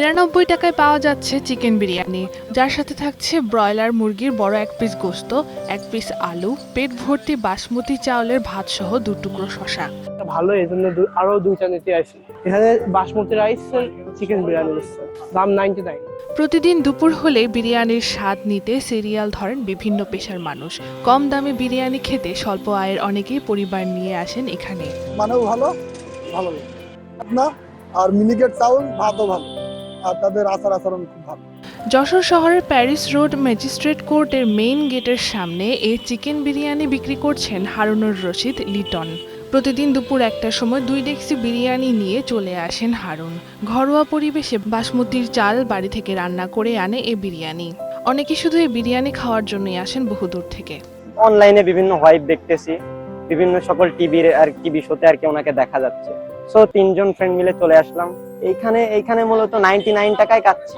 নিরানব্বই টাকায় পাওয়া যাচ্ছে চিকেন বিরিয়ানি যার সাথে থাকছে ব্রয়লার মুরগির বড় এক পিস গোস্ত এক পিস আলু পেট ভর্তি বাসমতি চাউলের ভাত সহ দু টুকরো শশা ভালো এই জন্য আরও দুইটা নিতে আসি। এখানে বাসমতি রাইস চিকেন বিরিয়ানি দাম নাইনটি নাইন প্রতিদিন দুপুর হলে বিরিয়ানির স্বাদ নিতে সিরিয়াল ধরেন বিভিন্ন পেশার মানুষ। কম দামে বিরিয়ানি খেতে স্বল্প আয়ের অনেকেই পরিবার নিয়ে আসেন এখানে। মানেও ভালো ভালো না। আর মিনিকেট চাউল ভাতও ভালো। আর তাদের আচার আচরণ খুব ভালো। যশোর শহরের প্যারিস রোড ম্যাজিস্ট্রেট কোর্টের মেইন গেটের সামনে এই চিকেন বিরিয়ানি বিক্রি করছেন হারুনুর রশিদ লিটন। প্রতিদিন দুপুর একটার সময় দুই ডেক্সি বিরিয়ানি নিয়ে চলে আসেন হারুন। ঘরোয়া পরিবেশে বাসমতির চাল বাড়ি থেকে রান্না করে আনে এই বিরিয়ানি। অনেকে শুধু এই বিরিয়ানি খাওয়ার জন্যই আসেন বহুদূর থেকে। অনলাইনে বিভিন্ন হোয়াইট দেখতেছি। বিভিন্ন সকল টিভির আর টিভি শোতে আর কি ওনাকে দেখা যাচ্ছে। সো তিনজন ফ্রেন্ড মিলে চলে আসলাম। এইখানে এইখানে মূলত নাইনটি নাইন টাকায় কাচ্ছি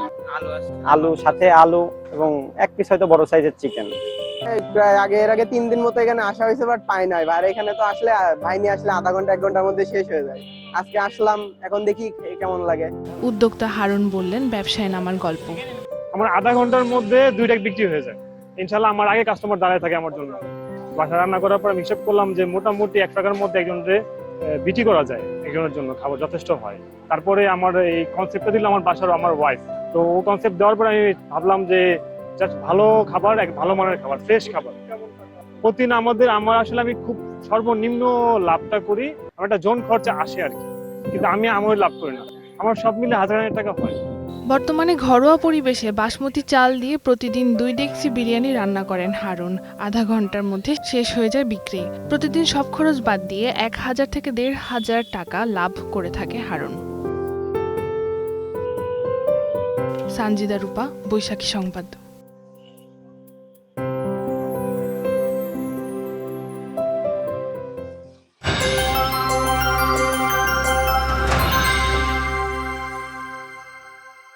আলু সাথে আলু এবং এক পিস হয়তো বড় সাইজের চিকেন প্রায় আগে এর আগে তিন দিন মতো এখানে আসা হয়েছে বাট পাই নাই। আর এখানে তো আসলে ভাই নিয়ে আসলে আধা ঘণ্টা এক ঘণ্টার মধ্যে শেষ হয়ে যায়। আজকে আসলাম এখন দেখি কেমন লাগে। উদ্যোক্তা হারুন বললেন ব্যবসায় নামার গল্প। আমার আধা ঘণ্টার মধ্যে দুইটা বিক্রি হয়ে যায়। ইনশাল্লাহ আমার আগে কাস্টমার দাঁড়ায় থাকে আমার জন্য। বাসা রান্না করার পর আমি হিসাব করলাম যে মোটামুটি এক টাকার মধ্যে একজনকে বিক্রি করা যায় একজনের জন্য খাবার যথেষ্ট হয়। তারপরে আমার এই কনসেপ্টটা দিল আমার বাসার আমার ওয়াইফ তো ও কনসেপ্ট দেওয়ার পরে আমি ভাবলাম যে জাস্ট ভালো খাবার, এক ভালো মানের খাবার ফ্রেশ খাবার। প্রতিদিন আমাদের, আমার আসলে আমি খুব সর্বনিম্ন লাভটা করি। আমার একটা জোন খরচা আসে আর কি। কিন্তু আমি আমার লাভ করি না। আমার সব মিলে হাজার হাজার টাকা হয়। বর্তমানে ঘরোয়া পরিবেশে বাসমতি চাল দিয়ে প্রতিদিন দুই ডেক্সি বিরিয়ানি রান্না করেন হারুন। আধা ঘণ্টার মধ্যে শেষ হয়ে যায় বিক্রি। প্রতিদিন সব খরচ বাদ দিয়ে এক হাজার থেকে দেড় হাজার টাকা লাভ করে থাকে হারুন। সানজিদা রূপা, বৈশাখী সংবাদ।